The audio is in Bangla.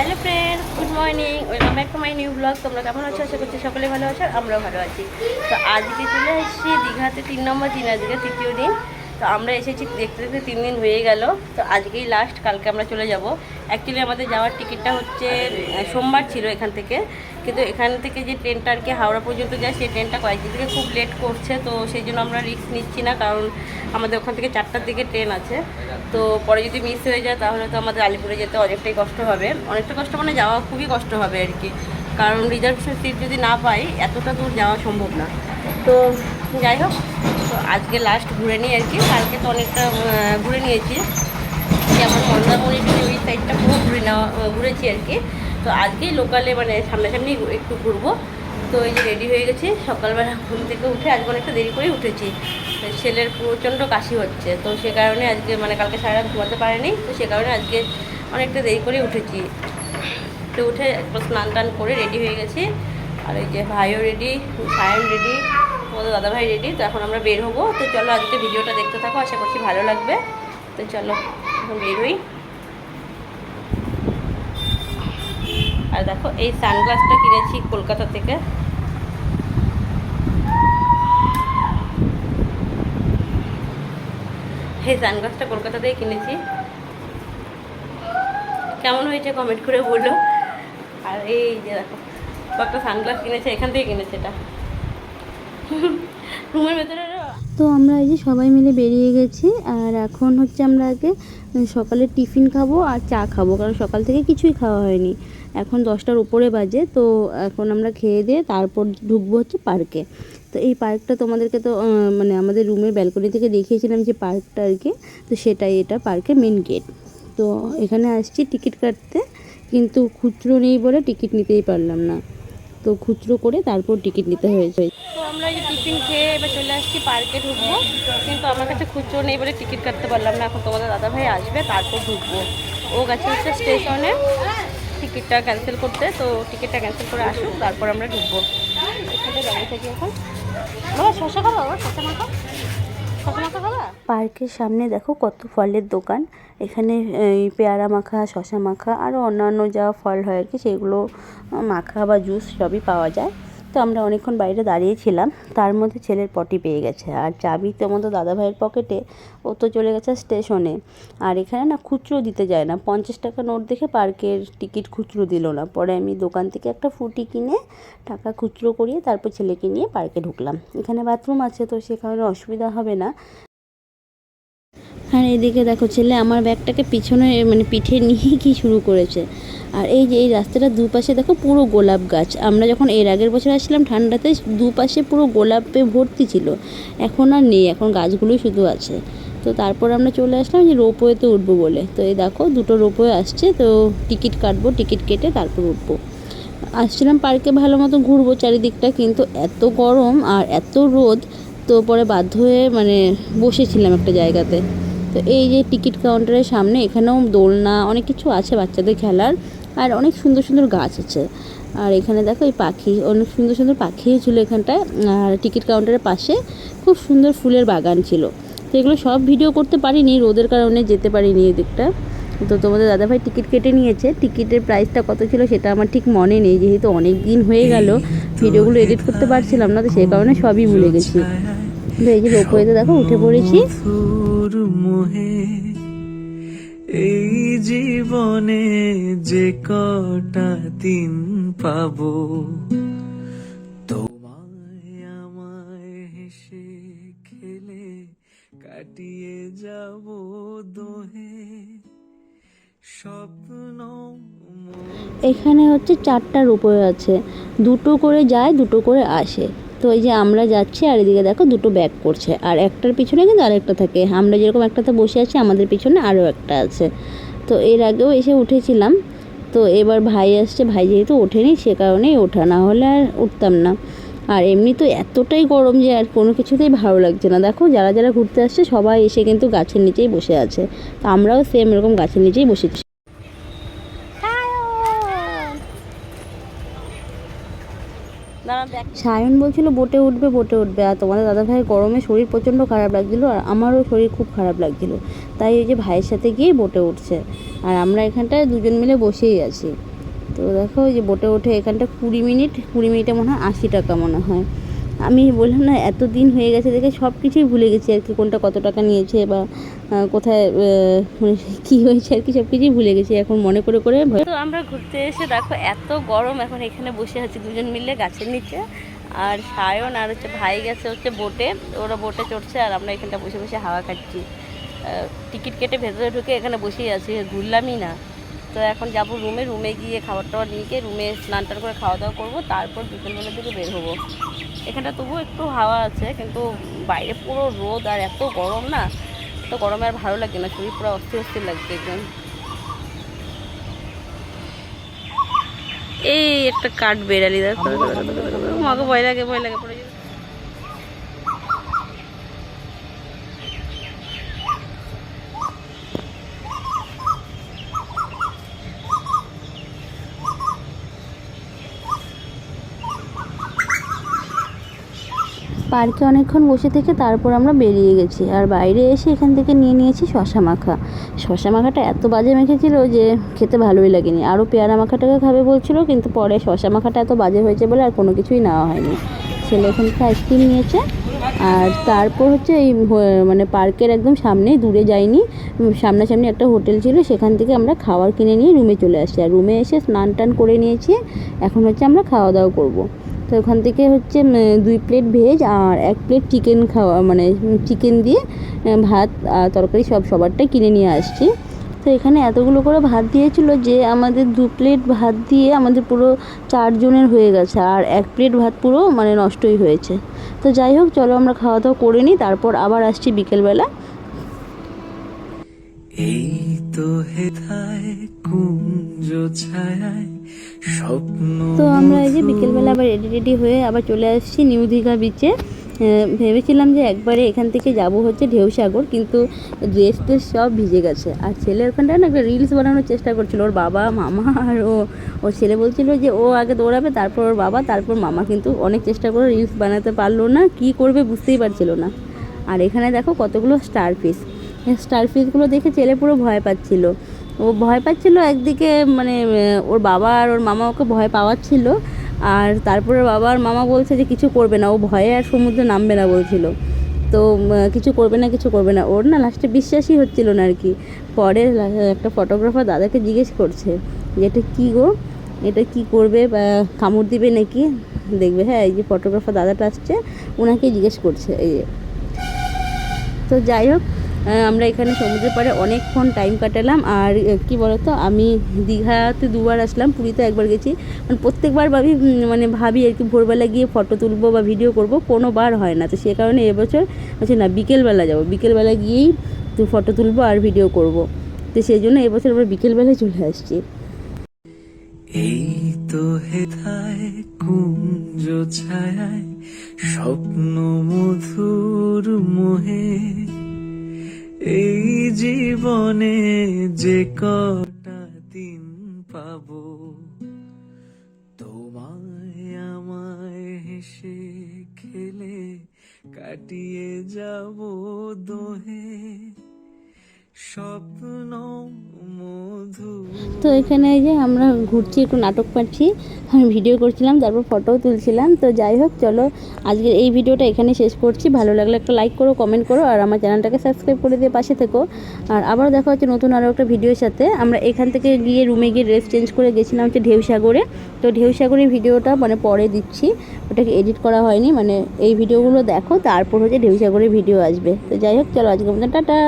Hello friends good morning welcome back to my new blog তোমরা কেমন আছো? আশা করছি সকলে ভালো আছো আমরাও ভালো আছি। তো আজকে চলে এসেছি দীঘাতে তিন নম্বর দিন আজকে তৃতীয় দিন। তো আমরা এসেছি দেখতে দেখতে তিন দিন হয়ে গেল। তো আজকেই লাস্ট কালকে আমরা চলে যাব। অ্যাকচুয়ালি আমাদের যাওয়ার টিকিটটা হচ্ছে সোমবার ছিল এখান থেকে। কিন্তু এখান থেকে যে ট্রেনটা আর কি হাওড়া পর্যন্ত যায়, সেই ট্রেনটা কয়েকদিন থেকে খুব লেট করছে। তো সেই জন্য আমরা রিস্ক নিচ্ছি না, কারণ আমাদের ওখান থেকে চারটার দিকে ট্রেন আছে। তো পরে যদি মিস হয়ে যায়, তাহলে তো আমাদের আলিপুরে যেতে অনেকটাই কষ্ট হবে। অনেকটা কষ্ট মানে যাওয়া খুবই কষ্ট হবে আর কি। কারণ রিজার্ভেশন সিট যদি না পাই, এতটা দূর যাওয়া সম্ভব না। তো যাই হোক, তো আজকে লাস্ট ঘুরে নিই আর কি। কালকে তো অনেকটা ঘুরে নিয়েছি। যেমন মন্দারমণি ওই সাইডটা পুরো ঘুরে নেওয়া ঘুরেছি আর কি। তো আজকেই লোকালে মানে সামনাসামনি একটু ঘুরবো। তো এই যে রেডি হয়ে গেছি। সকালবেলা ঘুম থেকে উঠে আজকে অনেকটা দেরি করেই উঠেছি। ছেলের প্রচণ্ড কাশি হচ্ছে। তো সে কারণে আজকে মানে কালকে সারা ঘুমাতে পারেনি। তো সে কারণে আজকে অনেকটা দেরি করে উঠেছি। তো উঠে একবার স্নান টান করে রেডি হয়ে গেছি। আর এই যে ভাইও রেডি সায়ন রেডি তোমাদের দাদাভাই রেডি তো এখন আমরা বের হব। তো চলো আজকে ভিডিওটা দেখতে থাকো, আশা করছি ভালো লাগবে। তো চলো, এখন বের হই। আর দেখো, এই সানগ্লাসটা কিনেছি কলকাতা থেকে। এই সানগ্লাসটা কলকাতা থেকে কিনেছি। কেমন হয়েছে কমেন্ট করে বলো। আর এই যে দেখো একটা সানগ্লাস কিনেছে, এখান থেকে কিনেছে এটা। তো আমরা এই যে সবাই মিলে বেরিয়ে গেছি, আর এখন হচ্ছে আমরা আগে সকালে টিফিন খাব আর চা খাব, কারণ সকাল থেকে কিছুই খাওয়া হয়নি। এখন দশটার উপরে বাজে, তো এখন আমরা খেয়ে দিয়ে তারপর ঢুকবো হচ্ছে পার্কে। তো এই পার্কটা তোমাদেরকে তো মানে আমাদের রুমের ব্যালকনি থেকে দেখিয়েছিলাম যে পার্কটা আর কি, তো সেটাই এটা পার্কের মেন গেট। তো এখানে আসছি টিকিট কাটতে, কিন্তু খুচরো নেই বলে টিকিট নিতেই পারলাম না। তো খুচরো করে তারপর টিকিট নিতে হয়েছে। তো আমরা এই টিফিন খেয়ে এবার চলে আসছি পার্কে ঢুকবো। কিন্তু আমার কাছে খুচরো নেই বলে টিকিট কাটতে পারলাম না। এখন তোমাদের দাদা ভাই আসবে, তারপর ঢুকবো। ও গেছে হচ্ছে স্টেশনে টিকিটটা ক্যান্সেল করতে। তো টিকিটটা ক্যান্সেল করে আসুক, তারপর আমরা ঢুকবো। এখানে দাঁড়িয়ে থাকি এখন। বাবা, শশা খাব? বাবা, শশা মাখা। পার্কের সামনে দেখো কত ফলের দোকান। এখানে পেয়ারা মাখা শশা মাখা আরও অন্যান্য যা ফল হয় আর কি, সেগুলো, মাখা বা জুস সবই পাওয়া যায়। তো আমরা অনেকক্ষণ বাইরে দাঁড়িয়েছিলাম, তার মধ্যে ছেলের পটি পেয়ে গেছে। আর চাবি তো মতো দাদাভাইয়ের পকেটে, ও তো চলে গেছে স্টেশনে। আর এখানে না খুচরো দিতে যায় না, পঞ্চাশ টাকা নোট দেখে পার্কের টিকিট খুচরো দিল না। পরে আমি দোকান থেকে একটা ফুটি কিনে টাকা খুচরো করিয়ে তারপর ছেলেকে নিয়ে পার্কে ঢুকলাম। এখানে বাথরুম আছে, তো সে কারণে অসুবিধা হবে না। আর এদিকে দেখো ছেলে আমার ব্যাগটাকে পিছনে মানে পিঠে নিয়ে কি শুরু করেছে। আর এই যে এই রাস্তাটার দুপাশে দেখো পুরো গোলাপ গাছ। আমরা যখন এর আগের বছর আসছিলাম ঠান্ডাতে, দুপাশে পুরো গোলাপে ভর্তি ছিল। এখন আর নেই, এখন গাছগুলোই শুধু আছে। তো তারপর আমরা চলে আসলাম যে রোপওয়েতে উঠবো বলে। তো এই দেখো দুটো রোপওয়ে আসছে, তো টিকিট কাটবো, টিকিট কেটে তারপর উঠবো। আসছিলাম পার্কে ভালো মতো ঘুরবো চারিদিকটা, কিন্তু এত গরম আর এত রোদ, তো পরে বাধ্য হয়ে মানে বসেছিলাম একটা জায়গাতে। তো এই যে টিকিট কাউন্টারের সামনে এখানেও দোলনা, অনেক কিছু আছে বাচ্চাদের খেলার, আর অনেক সুন্দর সুন্দর গাছ আছে। আর এখানে দেখো এই পাখি, অনেক সুন্দর সুন্দর পাখিও ছিল এখানটায়, আর টিকিট কাউন্টারের পাশে খুব সুন্দর ফুলের বাগান ছিল। তো এগুলো সব ভিডিও করতে পারিনি, রোদের কারণে যেতে পারিনি এদিকটা। তো তোমাদের দাদাভাই টিকিট কেটে নিয়েছে, টিকিটের প্রাইসটা কত ছিল সেটা আমার ঠিক মনে নেই, যেহেতু অনেক দিন হয়ে গেল, ভিডিওগুলো এডিট করতে পারছিলাম না, তো সেই কারণে সবই ভুলে গেছি। তো এই যে রোপওয়েতে দেখো উঠে পড়েছি। মধুর মোহে, এই জীবনে যে কটা দিন পাবো, তোমায় আমায় হেসে খেলে কাটিয়ে যাব দোহে। স্বপ্ন এখানে হচ্ছে চারটা রোপওয়ে আছে, দুটো করে যায়, দুটো করে আসে। তো এই যে আমরা যাচ্ছি আর এদিকে দেখো দুটো ব্যাক করছে আর একটার পিছনে কিন্তু আরেকটা থাকে। আমরা যেরকম একটাতে বসে আছি, আমাদের পিছনে আরও একটা আছে। তো এর আগেও এসে উঠেছিলাম। তো এবার ভাই আসছে। ভাই যেহেতু ওঠেনি, সে কারণেই ওঠা। না হলে আর উঠতাম না। আর এমনি তো এতটাই গরম যে আর কোনো কিছুতেই ভালো লাগছে না। দেখো, যারা যারা ঘুরতে আসছে, সবাই এসে কিন্তু গাছের নিচেই বসে আছে। তো আমরাও সেম এরকম গাছের নিচেই বসেছি দাঁড়া দেখ সায়ন বলছিল, বোটে উঠবে বোটে উঠবে। আর তোমাদের দাদা ভাই গরমে শরীর প্রচণ্ড খারাপ লাগছিল আর আমারও শরীর খুব খারাপ লাগছিল। তাই ওই যে ভাইয়ের সাথে গিয়ে বোটে উঠছে। আর আমরা এখানটায় দুজন মিলে বসেই আছি। তো দেখো ওই যে বোটে উঠে এখানটা কুড়ি মিনিট, কুড়ি মিনিটে মনে হয় আশি টাকা মনে হয়। আমি বললাম, না এত দিন হয়ে গেছে দেখে সব কিছুই ভুলে গেছি আর কি, কোনটা কত টাকা নিয়েছে বা কোথায় মানে কী হয়েছে আর কি, সব কিছুই ভুলে গেছি এখন মনে করে করে তো আমরা ঘুরতে এসে দেখো, এত গরম এখন এখানে বসে আছি দুজন মিলে গাছের নিচে। আর সায়ন আর হচ্ছে ভাই গেছে হচ্ছে বোটে ওরা বোটে চড়ছে আর আমরা এখানটা বসে বসে হাওয়া খাচ্ছি। টিকিট কেটে ভেতরে ঢুকে এখানে বসেই আছি, ঘুরলামই না। তো এখন যাব রুমে রুমে গিয়ে খাবার টাবার নিয়ে গিয়ে রুমে স্নান টান করে খাওয়া দাওয়া করব, তারপর বিকেলবেলার দিকে বের হব। এখানটা তবুও একটু হাওয়া আছে, কিন্তু বাইরে পুরো রোদ আর এত গরম না তো গরমে আর ভালো লাগে না, শরীর পুরো অস্থির অস্থির লাগছে একদম। এই একটা কাঠ বেড়ালি, দেখো। মাকে ভয় লাগে ভয় লাগে পড়ে পার্কে অনেকক্ষণ বসে থেকে তারপর আমরা বেরিয়ে গেছি। আর বাইরে এসে এখান থেকে নিয়ে নিয়েছি শশা মাখা। শশা মাখাটা এত বাজে মেখেছিল যে খেতে ভালোই লাগেনি। আরও পেয়ারা মাখাটাকে খাবে বলছিল, কিন্তু পরে শশা মাখাটা এত বাজে হয়েছে বলে আর কোনো কিছুই নেওয়া হয়নি। ছেলে এখান থেকে আইসক্রিম নিয়েছে। আর তারপর হচ্ছে এই মানে পার্কের একদম সামনে দূরে যাইনি সামনাসামনি একটা হোটেল ছিল, সেখান থেকে আমরা খাবার কিনে নিয়ে রুমে চলে আসছি। আর রুমে এসে স্নান টান করে নিয়েছি। এখন হচ্ছে আমরা খাওয়া দাওয়া করব। তো ওখান থেকে হচ্ছে দুই প্লেট ভেজ আর এক প্লেট চিকেন খাওয়া মানে চিকেন দিয়ে ভাত আর তরকারি সব সবারটাই কিনে নিয়ে আসছি। তো এখানে এতগুলো করে ভাত দিয়েছিল যে, আমাদের দু প্লেট ভাত দিয়ে আমাদের পুরো চারজনের হয়ে গেছে আর এক প্লেট ভাত পুরো মানে নষ্টই হয়েছে। তো যাই হোক, চলো আমরা খাওয়া দাওয়া করে নিই, তারপর আবার আসছি বিকেলবেলা। এই তো কুঞ্জ স্বপ্ন তো আমরা এই যে বিকেলবেলা আবার রেডি রেডি হয়ে আবার চলে আসছি নিউ দীঘা বিচে ভেবেছিলাম যে একবারে এখান থেকে যাব হচ্ছে ঢেউসাগর, কিন্তু ড্রেস সব ভিজে গেছে। আর ছেলে ওখানটায় না একটা রিলস বানানোর চেষ্টা করছিল, ওর বাবা, মামা আর ও, ওর ছেলে বলছিল যে ও আগে দৌড়াবে, তারপর ওর বাবা, তারপর মামা। কিন্তু অনেক চেষ্টা করে রিলস বানাতে পারল না, কি করবে বুঝতেই পারছিল না। আর এখানে দেখো কতগুলো স্টার ফিস স্টার ফিসগুলো দেখে ছেলে পুরো ভয় পাচ্ছিল। ও ভয় পাচ্ছিল একদিকে মানে ওর বাবা আর ওর মামা ওকে ভয় পাওয়াচ্ছিল। আর তারপরে বাবা আর মামা বলছে যে, কিছু করবে না। ও ভয়ে আর সমুদ্রে নামবে না বলছিল। তো কিছু করবে না, কিছু করবে না। ওর না লাস্টে বিশ্বাসই হচ্ছিল না আর কি। পরে একটা ফটোগ্রাফার দাদাকে জিজ্ঞেস করছে যে, এটা কী গো? এটা কি করবে? বা, কামড় দিবে নাকি? দেখবে হ্যাঁ এই যে ফটোগ্রাফার দাদাটা আসছে। ওনাকে জিজ্ঞেস করছে, এই তো যাই হোক আমরা এখানে সমুদ্রের পাড়ে অনেকক্ষণ টাইম কাটালাম আর কি বলতো, আমি দীঘাতে দুবার আসলাম, পুরীতে একবার গেছি। মানে প্রত্যেকবার ভাবি মানে ভাবি আর কি, ভোরবেলা গিয়ে ফটো তুলবো বা ভিডিও করব কোনো বার হয় না। তো সে কারণে এবছর হচ্ছে না, বিকেলবেলা যাব। বিকেলবেলা গিয়েই ফটো তুলবো আর ভিডিও করব। তো সেই জন্য এবছর আমরা বিকেলবেলায় চলে আসছি। তো কুঞ্জ ছায়ায় স্বপ্ন মধুর জীবনে যে কটা দিন পাব তোমায় আমায় হেসে খেলে কাটিয়ে যাব দোহে। তো এখানে যে আমরা ঘুরছি, একটু নাটক পাচ্ছি ভিডিও করছিলাম, তারপর ফটোও তুলছিলাম। তো যাই হোক, চলো আজকের এই ভিডিওটা এখানে শেষ করছি। ভালো লাগলে একটা লাইক করো কমেন্ট করো, আর আমার চ্যানেলটাকে সাবস্ক্রাইব করে দিয়ে পাশে থেকো। আর আবার দেখা হচ্ছে নতুন আরও একটা ভিডিওর সাথে। আমরা এখান থেকে গিয়ে রুমে গিয়ে ড্রেস চেঞ্জ করে গেছিলাম হচ্ছে ঢেউসাগরে। তো ঢেউসাগরের ভিডিওটা মানে পরে দিচ্ছি। ওটাকে এডিট করা হয়নি মানে এই ভিডিওগুলো দেখো, তারপর হচ্ছে ঢেউসাগরের ভিডিও আসবে। তো যাই হোক, চলো আজকের মতো টাটা।